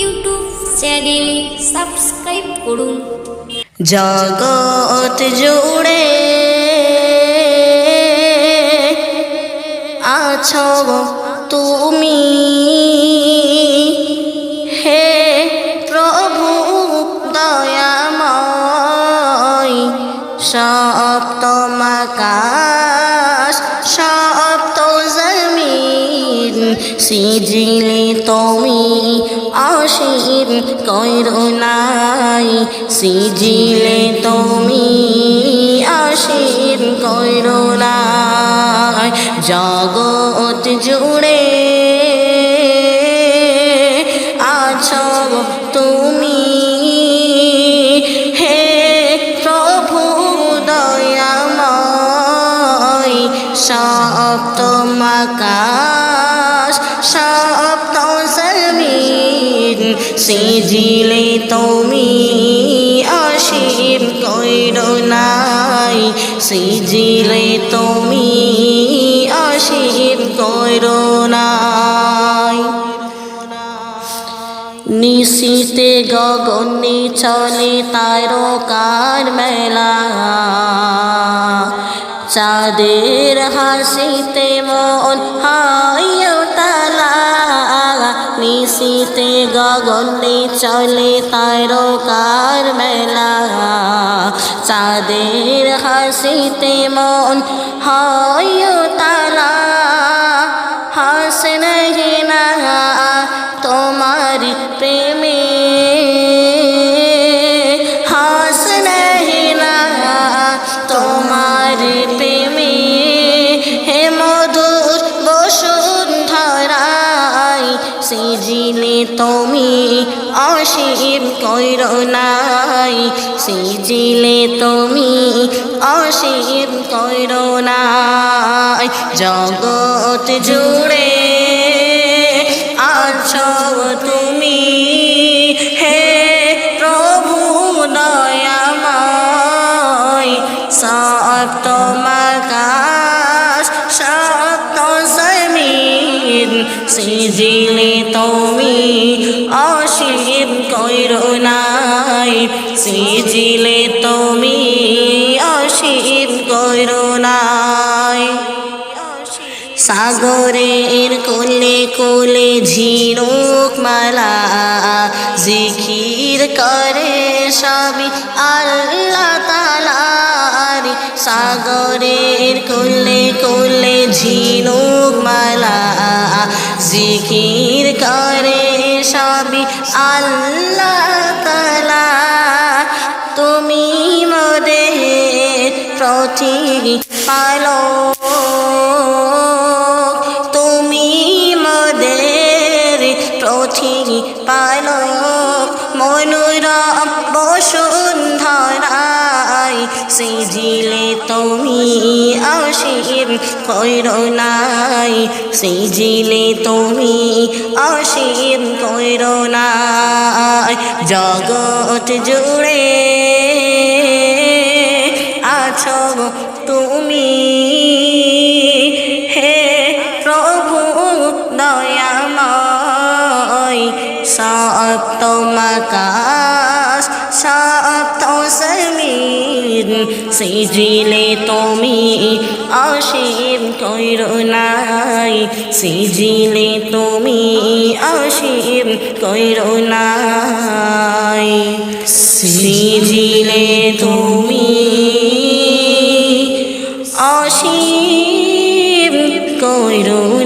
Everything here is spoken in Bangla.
ইউটিউব চ্যানেল সাবস্ক্রাইব করুন। জগৎ জুড়ে আছো তুমি। হে প্রভু দয়াময় সপ্তমাকাশ সিজিলে তুমি অসীম করুণাই সিজিলে তুমি অসীম করুণাই জগৎ জুড়ে তুমি। হে সপ্তমাকাশ সিজিলে তুমি অসীম করুণাই সিজিলে তুমি অসীম করুণাই নিশীতে গগনে চলে তারকার মেলা। চাঁদের হাসিতে মন তালা নিশীতে গগনে চলে তারকার মেলা। চাঁদের হাসিতে মন হায় অসীম করুণাই সিজিলে তুমি অসীম করুণাই জগৎ জুড়ে আছো তুমি। হে প্রভু দয়াময় জমিন। সিজিলে তুমি অসীম নাই, সিজিলে তুমি অসীম করুণাই সাগরের কোলে কোলে ঝিনুক মালা জিখির করে সবই আল্লাহ তালার সাগরের কোলে কোলে ঝিনুক মালা জিখির আল্লাহ তালা তুমি মোদের প্রতি পালো তুমি মোদের প্রতি পালক। মনোরম বসুন্ধরাই সিজিলে তুমি অসীম করুণাই সিজিলে তুমি অসীম করুণাই জগৎ জুড়ে আছো তুমি। হে প্রভু দয়াময় সপ্তমাকাশ সিজিলে তুমি অসীম করুণাই সিজিলে তুমি অসীম করুণাই সিজিলে তুমি অসীম করুণা